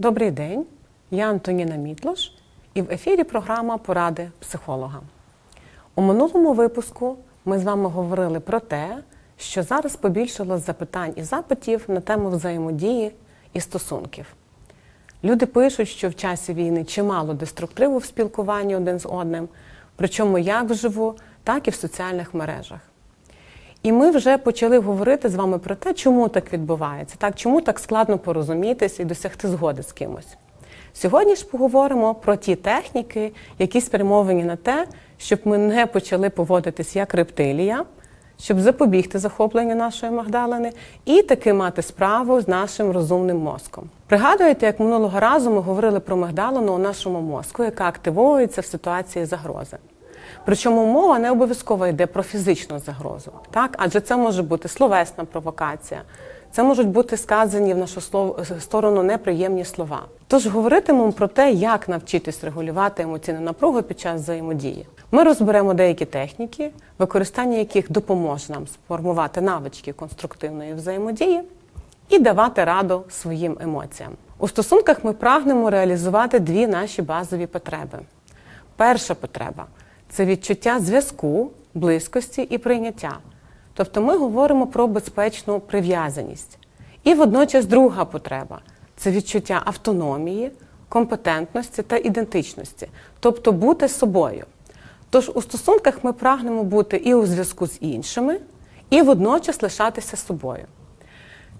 Добрий день, я Антоніна Мітлош і в ефірі програма Поради психолога. У минулому випуску ми з вами говорили про те, що зараз побільшало запитань і запитів на тему взаємодії і стосунків. Люди пишуть, що в часі війни чимало деструктиву в спілкуванні один з одним, причому як вживу, так і в соціальних мережах. І ми вже почали говорити з вами про те, чому так відбувається, так чому так складно порозумітися і досягти згоди з кимось. Сьогодні ж поговоримо про ті техніки, які спрямовані на те, щоб ми не почали поводитись як рептилія, щоб запобігти захопленню нашої Магдалини і таки мати справу з нашим розумним мозком. Пригадуєте, як минулого разу ми говорили про Магдалину у нашому мозку, яка активовується в ситуації загрози. Причому мова не обов'язково йде про фізичну загрозу, так адже це може бути словесна провокація, це можуть бути сказані в нашу сторону неприємні слова. Тож говоритимемо про те, як навчитись регулювати емоційну напругу під час взаємодії. Ми розберемо деякі техніки, використання яких допоможе нам сформувати навички конструктивної взаємодії і давати раду своїм емоціям. У стосунках ми прагнемо реалізувати дві наші базові потреби. Перша потреба це відчуття зв'язку, близькості і прийняття. Тобто ми говоримо про безпечну прив'язаність. І водночас друга потреба це відчуття автономії, компетентності та ідентичності, тобто бути собою. Тож у стосунках ми прагнемо бути і у зв'язку з іншими, і водночас лишатися собою.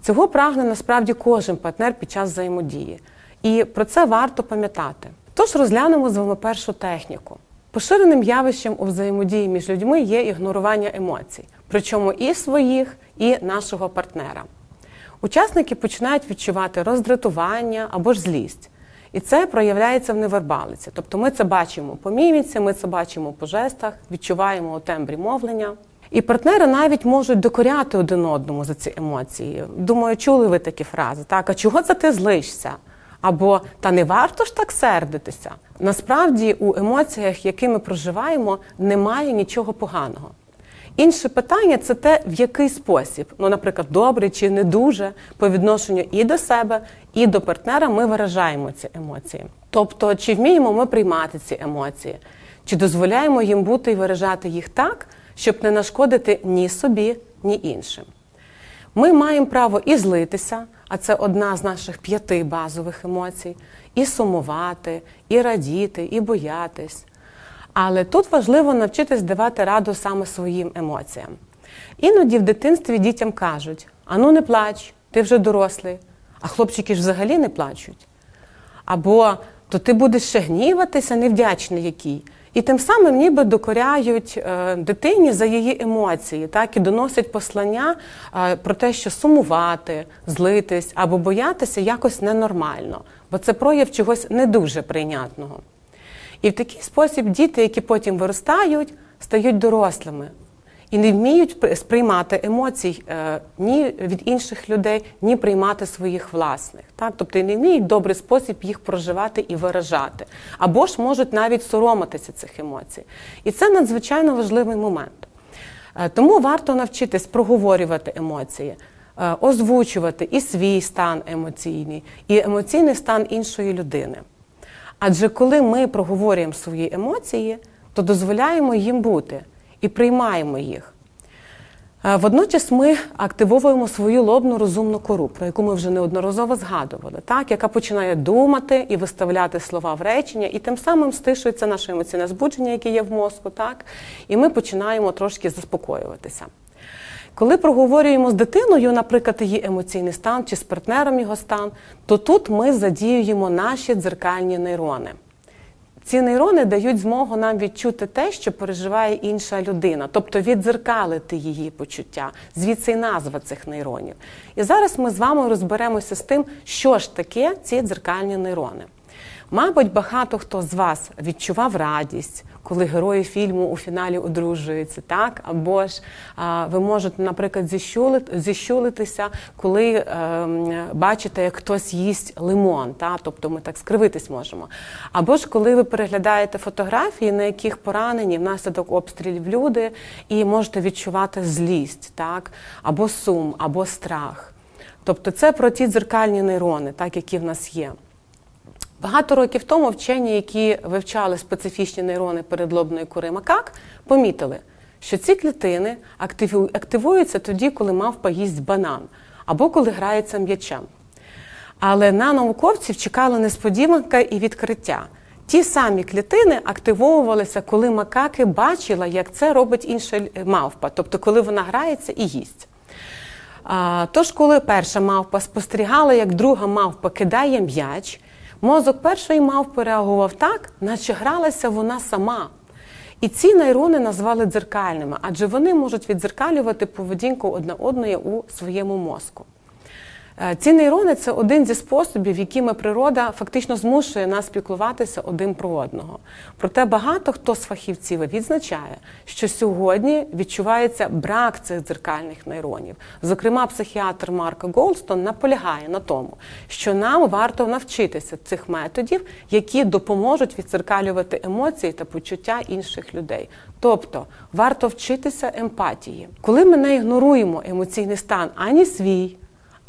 Цього прагне насправді кожен партнер під час взаємодії. І про це варто пам'ятати. Тож розглянемо з вами першу техніку. Поширеним явищем у взаємодії між людьми є ігнорування емоцій, причому і своїх, і нашого партнера. Учасники починають відчувати роздратування або ж злість. І це проявляється в невербалиці. Тобто ми це бачимо по міміці, ми це бачимо по жестах, відчуваємо у тембрі мовлення. І партнери навіть можуть докоряти один одному за ці емоції. Думаю, чули ви такі фрази, так, а чого це ти злишся? Або та не варто ж так сердитися. Насправді у емоціях, які ми проживаємо, немає нічого поганого. Інше питання це те, в який спосіб, ну, наприклад, добре чи не дуже по відношенню і до себе, і до партнера ми виражаємо ці емоції. Тобто, чи вміємо ми приймати ці емоції, чи дозволяємо їм бути і виражати їх так, щоб не нашкодити ні собі, ні іншим. Ми маємо право і злитися, а це одна з наших п'яти базових емоцій, і сумувати, і радіти, і боятись. Але тут важливо навчитись давати раду саме своїм емоціям. Іноді в дитинстві дітям кажуть: ану не плач, ти вже дорослий, а хлопчики ж взагалі не плачуть. Або то ти будеш ще гніватися, невдячний який. І тим самим ніби докоряють е, дитині за її емоції, так і доносять послання е, про те, що сумувати, злитись або боятися якось ненормально, бо це прояв чогось не дуже прийнятного. І в такий спосіб діти, які потім виростають, стають дорослими і не вміють сприймати емоцій е, ні від інших людей, ні приймати своїх власних. Так? Тобто не вміють добрий спосіб їх проживати і виражати, або ж можуть навіть соромитися цих емоцій. І це надзвичайно важливий момент. Е, тому варто навчитись проговорювати емоції. е, Озвучувати і свій стан емоційний, і емоційний стан іншої людини. Адже коли ми проговорюємо свої емоції, то дозволяємо їм бути і приймаємо їх. Е, Водночас ми активовуємо свою лобну розумну кору, про яку ми вже неодноразово згадували, так, яка починає думати і виставляти слова в речення, і тим самим стишується наше емоційне збудження, яке є в мозку, так, і ми починаємо трошки заспокоюватися. Коли проговорюємо з дитиною, наприклад, її емоційний стан чи з партнером його стан, то тут ми задіюємо наші дзеркальні нейрони. Ці нейрони дають змогу нам відчути те, що переживає інша людина, тобто віддзеркалити її почуття, звідси й назва цих нейронів. І зараз ми з вами розберемося з тим, що ж таке ці дзеркальні нейрони. Мабуть, багато хто з вас відчував радість, коли герої фільму у фіналі одружуються, так? Або ж а, ви можете, наприклад, зіщулити, зіщулитися, коли е, бачите, як хтось їсть лимон, та? тобто ми так скривитись можемо. Або ж коли ви переглядаєте фотографії, на яких поранені внаслідок обстрілів люди, і можете відчувати злість, так? або сум, або страх. Тобто це про ті дзеркальні нейрони, так, які в нас є. Багато років тому вчені, які вивчали специфічні нейрони передлобної кори макак, помітили, що ці клітини активуються тоді, коли мавпа їсть банан або коли грається м'ячем. Але на науковців чекала несподіванка і відкриття. Ті самі клітини активовувалися, коли макаки бачила, як це робить інша мавпа, тобто коли вона грається і їсть. Тож, коли перша мавпа спостерігала, як друга мавпа кидає м'яч, мозок першої мавпи реагував так, наче гралася вона сама. І ці нейрони назвали дзеркальними, адже вони можуть віддзеркалювати поведінку одна одної у своєму мозку. Е, Ці нейрони це один зі способів, якими природа фактично змушує нас спілкуватися один про одного. Проте багато хто з фахівців відзначає, що сьогодні відчувається брак цих дзеркальних нейронів. Зокрема, психіатр Марк Голстон наполягає на тому, що нам варто навчитися цих методів, які допоможуть відзеркалювати емоції та почуття інших людей. Тобто варто вчитися емпатії. Коли ми не ігноруємо емоційний стан ані свій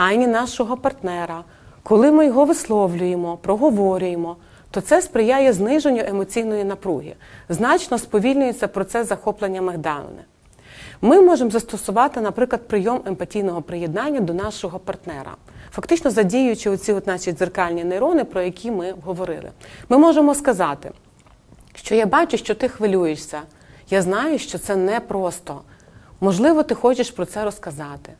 ані нашого партнера. Коли ми його висловлюємо, проговорюємо, то це сприяє зниженню емоційної напруги. Значно сповільнюється процес захоплення мигдалини. Ми можемо застосувати, наприклад, прийом емпатійного приєднання до нашого партнера, фактично задіюючи оці от наші дзеркальні нейрони, про які ми говорили. Ми можемо сказати, що я бачу, що ти хвилюєшся. Я знаю, що це непросто. Можливо, ти хочеш про це розказати.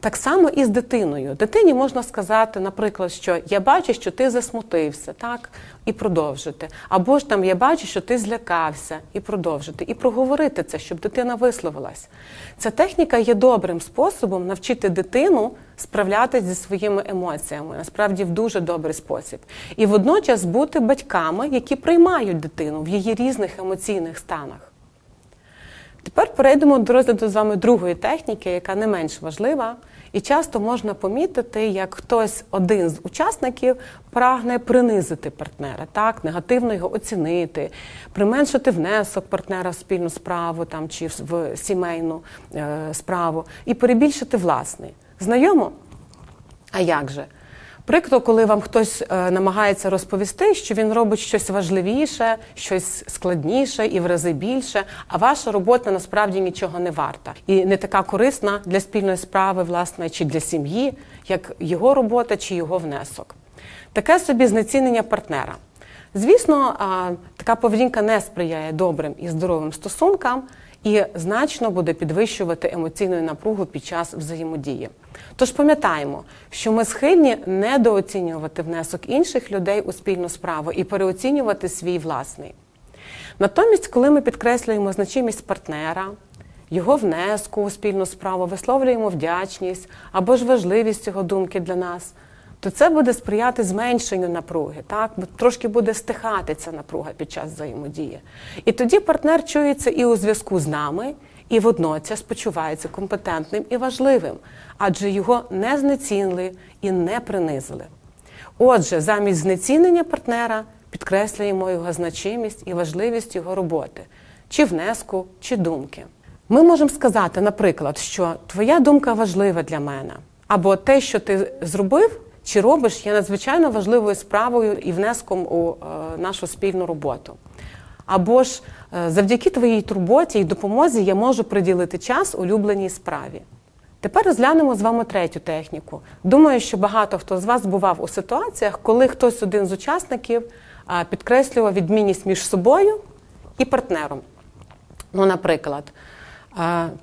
Так само і з дитиною. Дитині можна сказати, наприклад, що я бачу, що ти засмутився, так, і продовжити. Або ж там я бачу, що ти злякався, і продовжити, і проговорити це, щоб дитина висловилась. Ця техніка є добрим способом навчити дитину справлятися зі своїми емоціями, насправді в дуже добрий спосіб. І водночас бути батьками, які приймають дитину в її різних емоційних станах. Тепер перейдемо до розгляду з вами другої техніки, яка не менш важлива, і часто можна помітити, як хтось один з учасників прагне принизити партнера, так негативно його оцінити, применшити внесок партнера в спільну справу там чи в сімейну е, справу і перебільшити власний. Знайомо? А як же? Прикро, коли вам хтось е, намагається розповісти, що він робить щось важливіше, щось складніше і в рази більше, а ваша робота насправді нічого не варта і не така корисна для спільної справи, власне, чи для сім'ї, як його робота чи його внесок. Таке собі знецінення партнера. Звісно, така поведінка не сприяє добрим і здоровим стосункам і значно буде підвищувати емоційну напругу під час взаємодії. Тож пам'ятаємо, що ми схильні недооцінювати внесок інших людей у спільну справу і переоцінювати свій власний. Натомість, коли ми підкреслюємо значимість партнера, його внеску у спільну справу, висловлюємо вдячність або ж важливість його думки для нас, то це буде сприяти зменшенню напруги, так? Трошки буде стихати ця напруга під час взаємодії. І тоді партнер чується і у зв'язку з нами, і водночас почувається компетентним і важливим, адже його не знецінили і не принизили. Отже, замість знецінення партнера підкреслюємо його значимість і важливість його роботи, чи внеску, чи думки. Ми можемо сказати, наприклад, що твоя думка важлива для мене, або те, що ти зробив чи робиш, є надзвичайно важливою справою і внеском у е, нашу спільну роботу. Або ж е, завдяки твоїй турботі і допомозі я можу приділити час улюбленій справі. Тепер розглянемо з вами третю техніку. Думаю, що багато хто з вас бував у ситуаціях, коли хтось один з учасників підкреслював відмінність між собою і партнером. Ну, наприклад,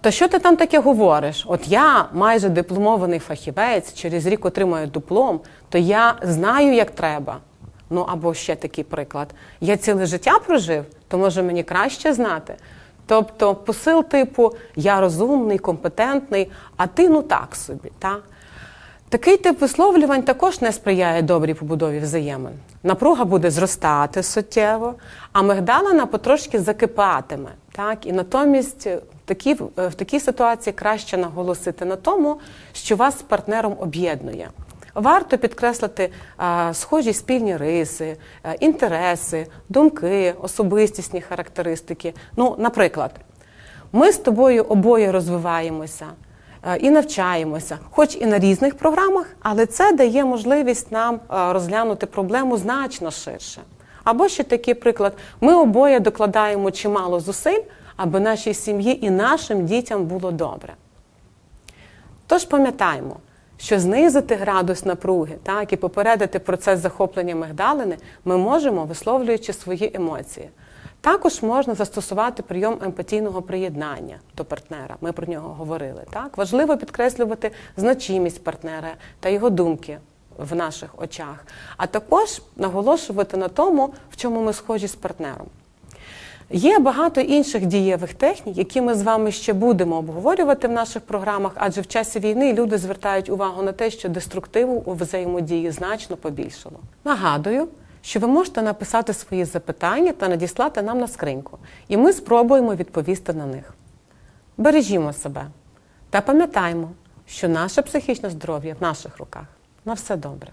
то що ти там таке говориш? От я майже дипломований фахівець, через рік отримаю диплом, то я знаю, як треба. Ну або ще такий приклад. Я ціле життя прожив, то може мені краще знати. Тобто посил типу я розумний, компетентний, а ти ну так собі. Та? Такий тип висловлювань також не сприяє добрій побудові взаємин. Напруга буде зростати суттєво, а мигдалина потрошки закипатиме. Так? І натомість в такій, в такій ситуації краще наголосити на тому, що вас з партнером об'єднує. Варто підкреслити а, схожі спільні риси, а, інтереси, думки, особистісні характеристики. Ну, наприклад, ми з тобою обоє розвиваємося. Е, і навчаємося, хоч і на різних програмах, але це дає можливість нам е, розглянути проблему значно ширше. Або ще такий приклад: ми обоє докладаємо чимало зусиль, аби нашій сім'ї і нашим дітям було добре. Тож пам'ятаємо, що знизити градус напруги так, і попередити процес захоплення мигдалини ми можемо, висловлюючи свої емоції. Також можна застосувати прийом емпатійного приєднання до партнера. Ми про нього говорили. Так? Важливо підкреслювати значимість партнера та його думки в наших очах, а також наголошувати на тому, в чому ми схожі з партнером. Є багато інших дієвих технік, які ми з вами ще будемо обговорювати в наших програмах, адже в часі війни люди звертають увагу на те, що деструктиву у взаємодії значно побільшало. Нагадую, що ви можете написати свої запитання та надіслати нам на скриньку, і ми спробуємо відповісти на них. Бережімо себе та пам'ятаймо, що наше психічне здоров'я в наших руках. На все добре.